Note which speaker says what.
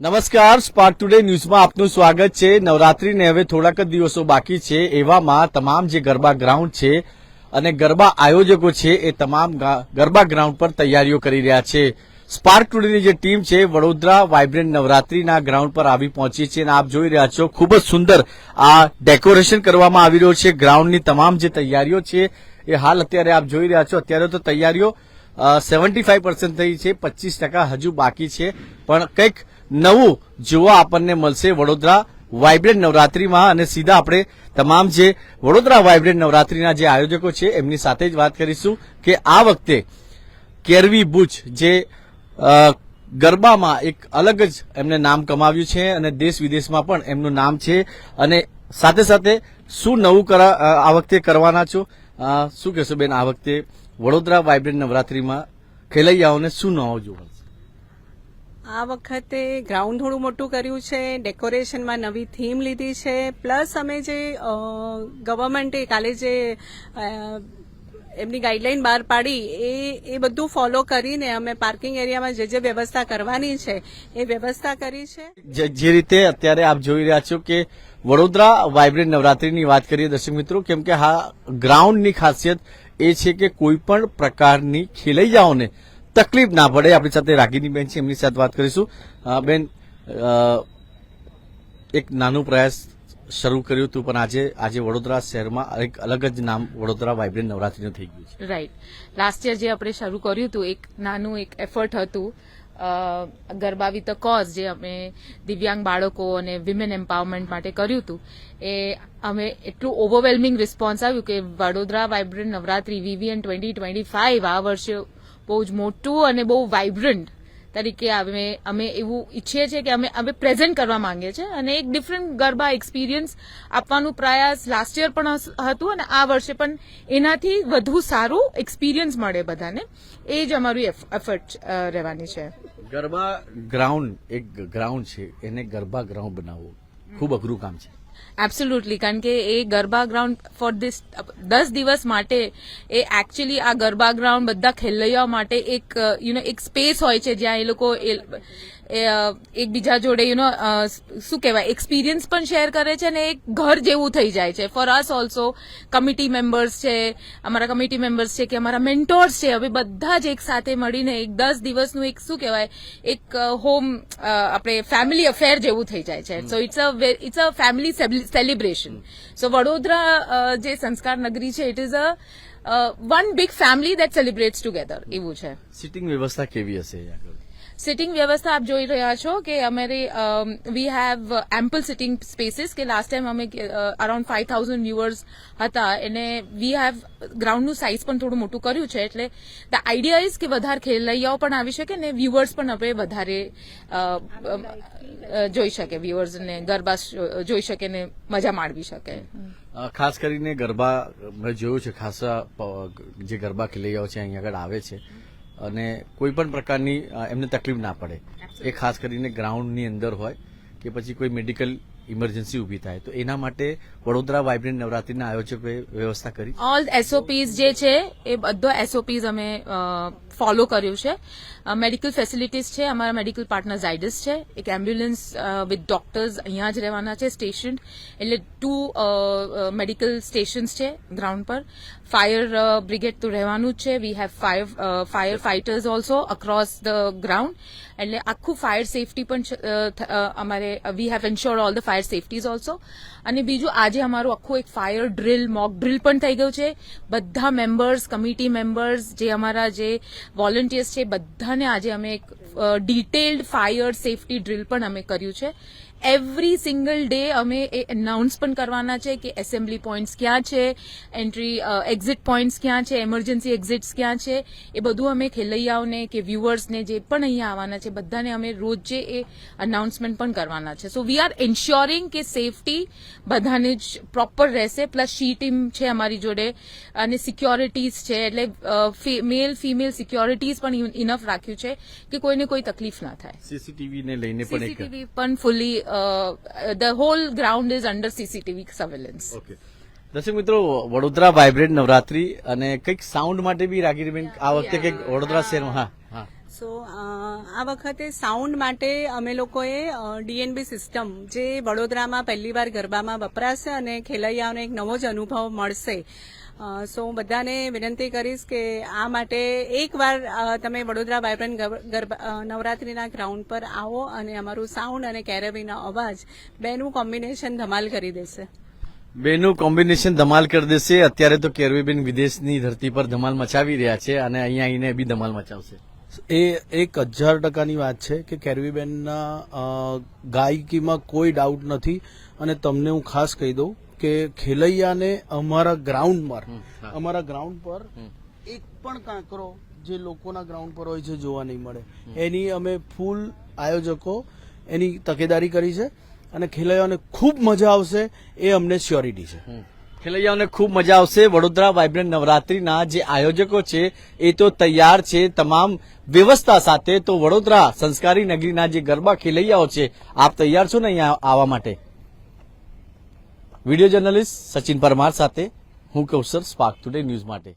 Speaker 1: નમસ્કાર spark today ન્યૂઝમાં આપનું સ્વાગત છે. નવરાત્રીને હવે થોડાક જ દિવસો બાકી છે. એવામાં તમામ જે ગરબા ગ્રાઉન્ડ છે અને ગરબા આયોજકો છે એ તમામ ગરબા ગ્રાઉન્ડ પર તૈયારીઓ કરી રહ્યા છે. સ્પાર્ક ટુડેની જે ટીમ છે, વડોદરા વાઇબ્રન્ટ નવરાત્રીના ગ્રાઉન્ડ પર આવી પહોંચી છે અને આપ જોઈ રહ્યા છો, ખૂબ જ સુંદર આ ડેકોરેશન કરવામાં આવી રહ્યું છે. ગ્રાઉન્ડની તમામ જે તૈયારીઓ છે એ હાલ અત્યારે આપ જોઈ રહ્યા છો. અત્યારે તો તૈયારીઓ સેવન્ટી ફાઈવ થઈ છે, પચીસ ટકા હજુ બાકી છે. પણ કંઈક નવું જોવા આપણને મળશે વડોદરા વાઇબ્રન્ટ નવરાત્રીમાં અને સીધા આપણે તમામ જે વડોદરા વાઇબ્રન્ટ નવરાત્રીના જે આયોજકો છે, એમની સાથે જ વાત કરીશું કે આ વખતે કેરવી બુચ જે ગરબામાં એક અલગ જ એમને નામ કમાવ્યું છે અને દેશ વિદેશમાં પણ એમનું નામ છે અને સાથે સાથે શું નવું આ વખતે કરવાના છો? શું કહેશો બેન આ વખતે વડોદરા વાઇબ્રન્ટ નવરાત્રીમાં ખેલૈયાઓને શું નવો જોવા
Speaker 2: આ વખતે ગ્રાઉન્ડ થોડું મોટું કર્યું છે ડેકોરેશનમાં નવી થીમ લીધી છે. પ્લસ અમે જે ગવર્મેન્ટે કાલે જે એમની ગાઈડલાઈન બહાર પાડી, એ એ બધું ફોલો કરીને અમે પાર્કિંગ એરિયામાં જે જે વ્યવસ્થા કરવાની છે, એ વ્યવસ્થા કરી છે.
Speaker 1: જે રીતે અત્યારે આપ જોઈ રહ્યા છો કે વડોદરા વાઇબ્રન્ટ નવરાત્રીની વાત કરીએ દર્શક મિત્રો, કેમ કે હા ગ્રાઉન્ડની ખાસિયત એ છે કે કોઈ પણ પ્રકારની ખેલૈયાઓને તકલીફ ના પડે. આપણી સાથે રાગીની બેન છે, એમની સાથે વાત કરીશું. બેન એક નાનો પ્રયાસ શરૂ કર્યું હતું, પણ આજે આજે વડોદરા શહેરમાં એક અલગ જ નામ વડોદરા વાઇબ્રન્ટ નવરાત્રીનું થઈ ગયું છે.
Speaker 3: રાઈટ લાસ્ટ યર જે આપણે શરૂ કર્યું હતું, એક નાનું એક એફર્ટ હતું ગરબા વિથ અ કોઝ જે અમે દિવ્યાંગ બાળકો અને વિમેન એમ્પાવરમેન્ટ માટે કર્યું હતું, એ અમે એટલું ઓવરવેલમિંગ રિસ્પોન્સ આવ્યું કે Vadodara vibrant Navratri VVN twenty twenty five આ વર્ષે બહુ જ મોટું અને બહુ વાઇબ્રન્ટ તરીકે અમે અમે એવું ઈચ્છીએ છીએ કે અમે અમે પ્રેઝન્ટ કરવા માંગીએ છીએ અને એક ડિફરન્ટ ગરબા એક્સપિરિયન્સ આપવાનું પ્રયાસ લાસ્ટ યર પણ હતું અને આ વર્ષે પણ એનાથી વધુ સારું એક્સપિરિયન્સ મળે બધાને. એ જ અમારું એફર્ટ રહેવાની છે.
Speaker 1: ગરબા ગ્રાઉન્ડ એક ગ્રાઉન્ડ છે. એને ગરબા ગ્રાઉન્ડ બનાવવું. ખૂબ અઘરું કામ છે.
Speaker 3: એબ્સોલ્યુટલી કારણ કે એ ગરબા ગ્રાઉન્ડ ફોર ધીસ દસ દિવસ માટે એ એકચ્યુઅલી આ ગરબા ગ્રાઉન્ડ બધા ખેલૈયાઓ માટે એક યુ નો એક સ્પેસ હોય છે જ્યાં એ લોકો એકબીજા જોડે યુ નો શું કહેવાય એક્સપિરિયન્સ પણ શેર કરે છે અને એક ઘર જેવું થઈ જાય છે. For us also committee members છે અમારા કમિટી મેમ્બર્સ છે કે અમારા મેન્ટોર્સ છે હવે બધા જ એક સાથે મળીને એક દસ દિવસનું એક શું કહેવાય એક હોમ આપણે ફેમિલી અફેર જેવું થઈ જાય છે. So it's a it's a family celebration so Vadodara જે સંસ્કાર નગરી છે it is a one big family that celebrates together એવું છે.
Speaker 1: સિટિંગ વ્યવસ્થા કેવી હશે આગળ?
Speaker 3: સિટિંગ વ્યવસ્થા આપ જોઈ રહ્યા છો કે અમારે we have ample sitting spaces કે લાસ્ટ ટાઈમ અમે અરાઉન્ડ ફાઈવ થાઉઝન્ડ વ્યુઅર્સ હતા એને વી હેવ ગ્રાઉન્ડનું સાઇઝ પણ થોડું મોટું કર્યું છે એટલે ધ આઈડિયા ઇઝ કે વધારે ખેલૈયાઓ પણ આવી શકે ને વ્યુઅર્સ પણ આપણે વધારે જોઈ શકે. વ્યુઅર્સને ગરબા જોઈ શકે ને મજા માણવી શકે.
Speaker 1: ખાસ કરીને ગરબા, મેં જોયું છે ખાસા જે ગરબા ખેલૈયાઓ છે અહીંયા આગળ આવે છે. અને કોઈ પણ પ્રકારની એમને તકલીફ ના પડે. એ ખાસ કરીને ગ્રાઉન્ડની અંદર હોય કે પછી કોઈ મેડિકલ ઇમરજન્સી ઊભી થાય. તો એના માટે વડોદરા વાઇબ્રન્ટ નવરાત્રીના આયોજકોએ વ્યવસ્થા કરી.
Speaker 3: ઓલ એસઓપીઝ જે છે, એ બધો એસઓપીઝ અમે ફોલો કર્યું છે. મેડિકલ ફેસિલિટીઝ છે, અમારા મેડિકલ પાર્ટનર ઝાયડસ છે, એક એમ્બ્યુલન્સ વિથ ડોક્ટર્સ અહીંયા જ રહેવાના છે સ્ટેશન એટલે ટુ મેડિકલ સ્ટેશન્સ છે ગ્રાઉન્ડ પર. ફાયર બ્રિગેડ તો રહેવાનું જ છે. We have fire fire fighters also across the ground એટલે આખું ફાયર સેફટી પણ અમારે we have ensure all the fire safeties also અને બીજું, આજે અમારું આખું એક ફાયર ડ્રિલ મોક ડ્રિલ પણ થઈ ગયું છે. બધા મેમ્બર્સ કમિટી મેમ્બર્સ જે અમારા જે વોલન્ટિયર્સ છે, બધાને આજે અમે એક ડિટેલ્ડ ફાયર સેફટી ડ્રિલ પણ અમે કર્યું છે. એવરી સિંગલ ડે અમે એ એનાઉન્સ પણ કરવાના છે કે એસેમ્બલી પોઈન્ટ્સ ક્યાં છે એન્ટ્રી એક્ઝિટ પોઈન્ટ્સ ક્યાં છે એમરજન્સી એક્ઝિટ્સ ક્યાં છે એ બધું અમે ખેલૈયાઓને કે વ્યુઅર્સને જે પણ અહીંયા આવવાના છે બધાને અમે રોજે એ અનાઉન્સમેન્ટ પણ કરવાના છે. સો વી આર એન્શ્યોરિંગ કે સેફટી બધાને જ પ્રોપર રહેશે પ્લસ શી ટીમ છે અમારી જોડે અને સિક્યોરિટીઝ છે એટલે મેલ ફિમેલ સિક્યોરિટીઝ પણ ઇનફ રાખ્યું છે કે કોઈને કોઈ તકલીફ ના થાય.
Speaker 1: સીસીટીવી ને લઈને પણ
Speaker 3: સીસીટીવી પણ the whole ground is under CCTV surveillance
Speaker 1: okay દર્શક મિત્રો વડોદરા વાઇબ્રન્ટ નવરાત્રી અને કંઈક સાઉન્ડ માટે બી રાગીરીબેન આ વખતે કંઈક વડોદરા શહેરમાં હા હા.
Speaker 2: સો આ વખતે સાઉન્ડ માટે અમે લોકોએ ડીએનબી સિસ્ટમ જે વડોદરામાં પહેલીવાર ગરબામાં વપરાશે અને ખેલૈયાઓને એક નવો જ અનુભવ મળશે. સો હું બધાને વિનંતી કરીશ કે આ માટે એકવાર તમે વડોદરા વાયબ્રન્ટ ગર- ગરબા નવરાત્રિના ગ્રાઉન્ડ પર આવો અને અમારું સાઉન્ડ અને કેરેબીનો અવાજ બેનું કોમ્બિનેશન ધમાલ કરી દેશે.
Speaker 1: બેનું કોમ્બિનેશન ધમાલ કરી દેશે. અત્યારે તો કેરવીબેન વિદેશની ધરતી પર ધમાલ મચાવી રહ્યા છે અને અહીંયા આવીને બી ધમાલ મચાવશે.
Speaker 4: એ એક હજાર ટકાની વાત છે કે કેરવીબેનના ગાયકીમાં કોઈ ડાઉટ નથી. અને તમને હું ખાસ કહી દઉં કે ખેલૈયાને અમારા ગ્રાઉન્ડ પર અમારા ગ્રાઉન્ડ પર એક પણ કાંકરો જે લોકોના ગ્રાઉન્ડ પર હોય છે જોવા નહીં મળે. એની અમે ફૂલ આયોજકો એની તકેદારી કરી છે અને ખેલૈયાઓને ખૂબ મજા આવશે એ અમને શ્યોરિટી છે.
Speaker 1: ખેલૈયાઓને ખૂબ મજા આવશે. વડોદરા વાઇબ્રન્ટ નવરાત્રીના જે આયોજકો છે, એ તો તૈયાર છે તમામ વ્યવસ્થા સાથે. તો વડોદરા સંસ્કારી નગરીના જે ગરબા ખેલૈયાઓ છે, આપ તૈયાર છો ને અહીંયા આવવા માટે? વીડિયો જર્નલિસ્ટ સચિન પરમાર સાથે હું કૌશલ સ્પાર્ક ટુડે ન્યૂઝ માટે.